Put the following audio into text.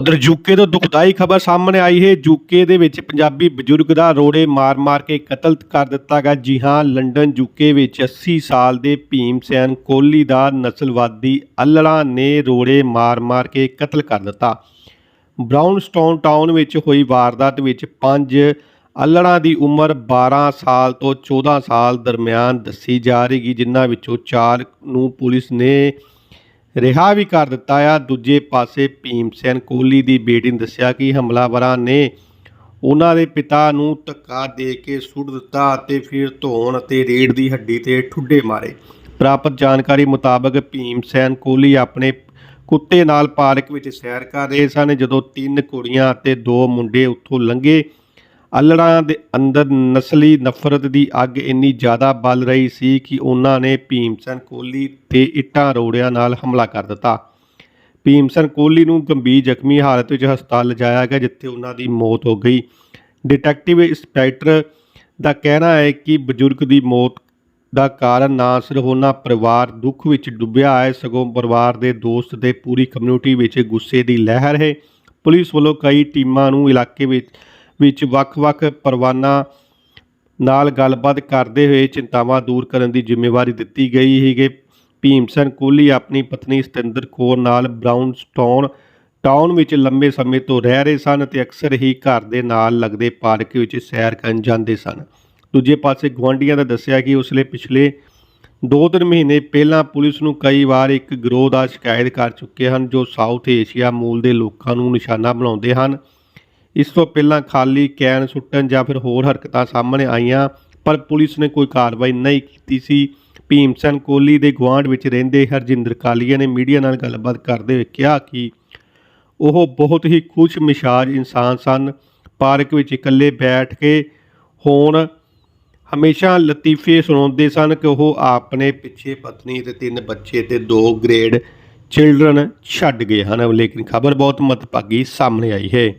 ਉਧਰ ਯੂਕੇ ਤੋਂ ਦੁਖਦਾਈ ਖਬਰ ਸਾਹਮਣੇ ਆਈ ਹੈ। ਯੂਕੇ ਦੇ ਵਿੱਚ ਪੰਜਾਬੀ ਬਜ਼ੁਰਗ ਦਾ ਰੋੜੇ ਮਾਰ-ਮਾਰ ਕੇ ਕਤਲ ਕਰ ਦਿੱਤਾ ਗਿਆ। ਜੀ ਹਾਂ, ਲੰਡਨ, ਯੂਕੇ ਵਿੱਚ 80 ਸਾਲ ਦੇ ਭੀਮ ਸੈਨ ਕੋਹਲੀ ਦਾ ਨਸਲਵਾਦੀ ਅਲੜਾ ਨੇ ਰੋੜੇ ਮਾਰ-ਮਾਰ ਕੇ ਕਤਲ ਕਰ ਦਿੱਤਾ। ਬ੍ਰਾਊਨਸਟਾਊਨ ਟਾਊਨ ਵਿੱਚ ਹੋਈ ਵਾਰਦਾਤ ਵਿੱਚ ਪੰਜ ਅਲੜਾਂ ਦੀ ਉਮਰ 12 ਸਾਲ ਤੋਂ 14 ਸਾਲ ਦਰਮਿਆਨ ਦੱਸੀ ਜਾ ਰਹੀ। ਜਿਨ੍ਹਾਂ ਵਿੱਚੋਂ ਚਾਰ ਨੂੰ ਪੁਲਿਸ ਨੇ ਰਿਹਾ ਵੀ ਕਰ ਦਿੱਤਾ ਆ। ਦੂਜੇ ਪਾਸੇ ਭੀਮ ਸੈਨ ਕੋਹਲੀ ਦੀ ਬੇਟੀ ਨੇ ਦੱਸਿਆ ਕਿ ਹਮਲਾਵਰਾਂ ਨੇ ਉਹਨਾਂ ਦੇ ਪਿਤਾ ਨੂੰ ਧੱਕਾ ਦੇ ਕੇ ਸੁੱਟ ਦਿੱਤਾ ਅਤੇ ਫਿਰ ਧੋਣ ਅਤੇ ਰੀੜ੍ਹ ਦੀ ਹੱਡੀ ਤੇ ਠੁੱਡੇ ਮਾਰੇ। ਪ੍ਰਾਪਤ ਜਾਣਕਾਰੀ ਮੁਤਾਬਕ ਭੀਮ ਸੈਨ ਕੋਹਲੀ ਆਪਣੇ ਕੁੱਤੇ ਨਾਲ ਪਾਰਕ ਵਿੱਚ ਸੈਰ ਕਰ ਰਹੇ ਸਨ। ਜਦੋਂ ਤਿੰਨ ਕੁੜੀਆਂ ਅਤੇ ਦੋ ਮੁੰਡੇ ਉੱਥੋਂ ਲੰਘੇ ਅਲੜਾਂ ਦੇ ਅੰਦਰ ਨਸਲੀ ਨਫ਼ਰਤ ਦੀ ਅੱਗ ਇੰਨੀ ਜ਼ਿਆਦਾ ਬਲ ਰਹੀ ਸੀ ਕਿ ਉਹਨਾਂ ਨੇ ਭੀਮਸਨ ਕੋਹਲੀ ਤੇ ਇੱਟਾਂ ਰੋੜਿਆਂ ਨਾਲ ਹਮਲਾ ਕਰ ਦਿੱਤਾ। ਭੀਮਸਨ ਕੋਹਲੀ ਨੂੰ ਗੰਭੀਰ ਜ਼ਖਮੀ ਹਾਲਤ ਵਿੱਚ ਹਸਪਤਾਲ ਲਿਜਾਇਆ ਗਿਆ, ਜਿੱਥੇ ਉਹਨਾਂ ਦੀ ਮੌਤ ਹੋ ਗਈ। ਡਿਟੈਕਟਿਵ ਇੰਸਪੈਕਟਰ ਦਾ ਕਹਿਣਾ ਹੈ ਕਿ ਬਜ਼ੁਰਗ ਦੀ ਮੌਤ ਦਾ ਕਾਰਨ ਨਾ ਸਿਰਫ ਉਹਨਾਂ ਪਰਿਵਾਰ ਦੁੱਖ ਵਿੱਚ ਡੁੱਬਿਆ ਹੈ, ਸਗੋਂ ਪਰਿਵਾਰ ਦੇ ਦੋਸਤ ਤੇ ਪੂਰੀ ਕਮਿਊਨਿਟੀ ਵਿੱਚ ਗੁੱਸੇ ਦੀ ਲਹਿਰ ਹੈ। ਪੁਲਿਸ ਵੱਲੋਂ ਕਈ ਟੀਮਾਂ ਨੂੰ ਇਲਾਕੇ ਵਿੱਚ ਵਿੱਚ ਵੱਖ-ਵੱਖ ਪਰਵਾਨਾ ਨਾਲ ਗੱਲਬਾਤ ਕਰਦੇ ਹੋਏ ਚਿੰਤਾਵਾਂ ਦੂਰ ਕਰਨ ਦੀ ਜ਼ਿੰਮੇਵਾਰੀ ਦਿੱਤੀ ਗਈ ਹੈ ਕਿ ਭੀਮਸਨ ਕੋਹਲੀ ਆਪਣੀ ਪਤਨੀ ਸਤਿੰਦਰ ਕੌਰ ਨਾਲ ਬ੍ਰਾਊਨਸਟਾਊਨ ਟਾਊਨ ਵਿੱਚ ਲੰਬੇ ਸਮੇਂ ਤੋਂ ਰਹਿ ਰਹੇ ਸਨ ਤੇ ਅਕਸਰ ਹੀ ਘਰ ਦੇ ਨਾਲ ਲੱਗਦੇ ਪਾਰਕ ਵਿੱਚ ਸੈਰ ਕਰਨ ਜਾਂਦੇ ਸਨ। ਦੂਜੇ ਪਾਸੇ ਗੁਆਂਢੀਆਂ ਦਾ ਦੱਸਿਆ ਕਿ ਉਸਲੇ ਪਿਛਲੇ ਦੋ ਤਿੰਨ ਮਹੀਨੇ ਪਹਿਲਾਂ ਪੁਲਿਸ ਨੂੰ ਕਈ ਵਾਰ ਇੱਕ ਗਰੋਹ ਦਾ ਸ਼ਿਕਾਇਤ ਕਰ ਚੁੱਕੇ ਹਨ ਜੋ ਸਾਊਥ ਏਸ਼ੀਆ ਮੂਲ ਦੇ ਲੋਕਾਂ ਨੂੰ ਨਿਸ਼ਾਨਾ ਬਣਾਉਂਦੇ ਹਨ। ਇਸ ਤੋਂ ਪਹਿਲਾਂ ਖਾਲੀ ਕੈਨ ਸੁੱਟਣ ਜਾਂ ਫਿਰ ਹੋਰ ਹਰਕਤਾਂ ਸਾਹਮਣੇ ਆਈਆਂ, ਪਰ ਪੁਲਿਸ ਨੇ ਕੋਈ ਕਾਰਵਾਈ ਨਹੀਂ ਕੀਤੀ ਸੀ। ਭੀਮਸਨ ਕੋਹਲੀ ਦੇ ਗੁਆਂਢ ਵਿੱਚ ਰਹਿੰਦੇ ਹਰਜਿੰਦਰ ਕਾਲੀਆ ਨੇ ਮੀਡੀਆ ਨਾਲ ਗੱਲਬਾਤ ਕਰਦੇ ਹੋਏ ਕਿਹਾ ਕਿ ਉਹ ਬਹੁਤ ਹੀ ਖੁਸ਼ ਮਿਸ਼ਾਜ ਇਨਸਾਨ ਸਨ। ਪਾਰਕ ਵਿੱਚ ਇਕੱਲੇ ਬੈਠ ਕੇ ਹੋਣ ਹਮੇਸ਼ਾ ਲਤੀਫੇ ਸੁਣਾਉਂਦੇ ਸਨ ਕਿ ਉਹ ਆਪਣੇ ਪਿੱਛੇ ਪਤਨੀ ਤੇ ਤਿੰਨ ਬੱਚੇ ਤੇ ਦੋ ਗ੍ਰੇਡ ਚਿਲਡਰਨ ਛੱਡ ਗਏ ਹਨ। ਲੇਕਿਨ ਖਬਰ ਬਹੁਤ ਮਤਭਾਗੀ ਸਾਹਮਣੇ ਆਈ ਹੈ।